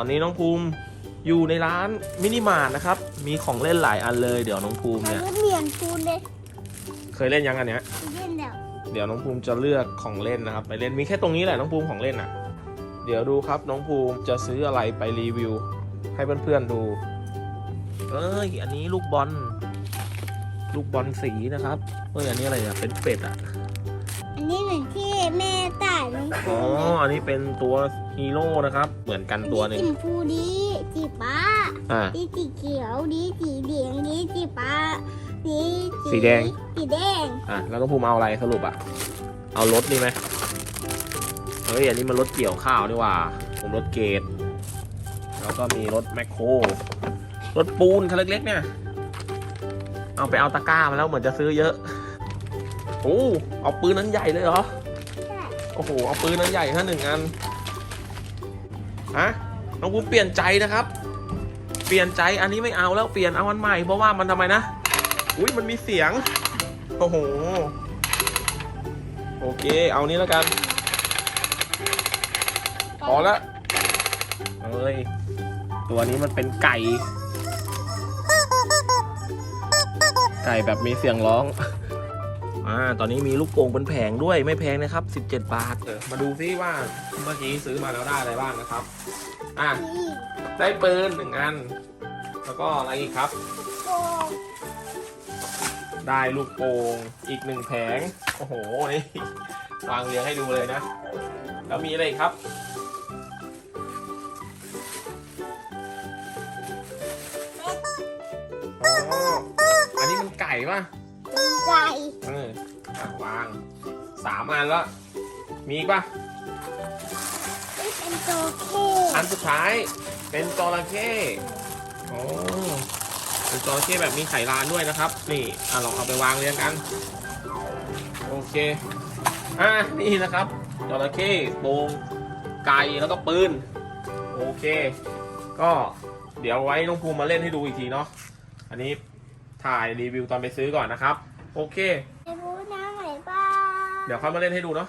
ตอนนี้น้องภูมิอยู่ในร้านมินิมาร์ทนะครับ มีของเล่นหลายอันเลย เดี๋ยวน้องภูมิมันเนี่ยก็เหมือนปูนเลยเคยเล่นยังอันเนี้ย เล่นแล้วเดี๋ยวน้องภูมิจะเลือกของเล่นนะครับ ไปเล่นมีแค่ตรงนี้แหละน้องภูมิของเล่นอะ เดี๋ยวดูครับน้องภูมิจะซื้ออะไรไปรีวิว ให้เพื่อนๆดู เอ้ยอันนี้ลูกบอล ลูกบอลสีนะครับเอ้ยอันนี้อะไรอะเป็นเป็ดอะ อันนี้เหมือนที่แม่ตายน้องอ๋อ อันนี้เป็นตัวฮีโร่นะครับ เหมือนกันตัวหนึ่งสีชมพูดีสีฟ้าอ่า ดีสีเขียวดีสีเหลืองดีสีฟ้าดีสีแดง สีแดงอะแล้วน้องภูมิเอาอะไรสรุปอะ เอารถนี่ไหมเฮ้ย อันนี้มันรถเกี่ยวข้าวนี่หว่า ผมรถเกตแล้วก็มีรถแมคโคร รถปูนคันเล็กๆเนี่ย เอาไปเอาตะกร้ามาแล้วเหมือนจะซื้อเยอะ โอ้เอาปืนนั้นใหญ่เลยเหรอ โอ้โห เอาปืนนั้นใหญ่แค่หนึ่งอัน ฮะ น้องภูมิเปลี่ยนใจนะครับ เปลี่ยนใจ อันนี้ไม่เอาแล้ว เปลี่ยนเอาอันใหม่ เพราะว่ามันทำไมนะ อุ้ยมันมีเสียง โอ้โห โอเค เอานี้แล้วกัน พอละเอ้ย ตัวนี้มันเป็นไก่ ไก่แบบมีเสียงร้อง อ่าตอนนี้มีลูกโป่งเป็นแผงด้วยไม่แพงนะครับ 17 บาท เออมาดูซิว่าเมื่อกี้ซื้อมาแล้วได้อะไรบ้างนะครับ อะได้ปืนหนึ่งอัน แล้วก็อะไรอีกครับ ได้ลูกโป่งอีกหนึ่งแผง โอ้โห นี่วางเรียงให้ดูเลยนะ แล้วมีอะไรอีกครับอ๋ออันนี้มันไก่ป่ะ เป็นไก่เอออะวางสามอันแล้ว มีอีกป่ะนี่เป็นโจเก้อันสุดท้ายเป็นจระเข้โอ้เป็นจระเข้แบบมีไข่ลานด้วยนะครับ นี่อะลองเอาไปวางเรียงกัน โอเค อะนี่นะครับจระเข้โปงไก่แล้วก็ปืน โอเค ก็เดี๋ยวไว้น้องภูมิมาเล่นให้ดูอีกทีเนาะ อันนี้ถ่ายรีวิวตอนไปซื้อก่อนนะครับ โอเคไอ้พูน้ำไหนบ้าง เดี๋ยวค่อยมาเล่นให้ดูเนาะ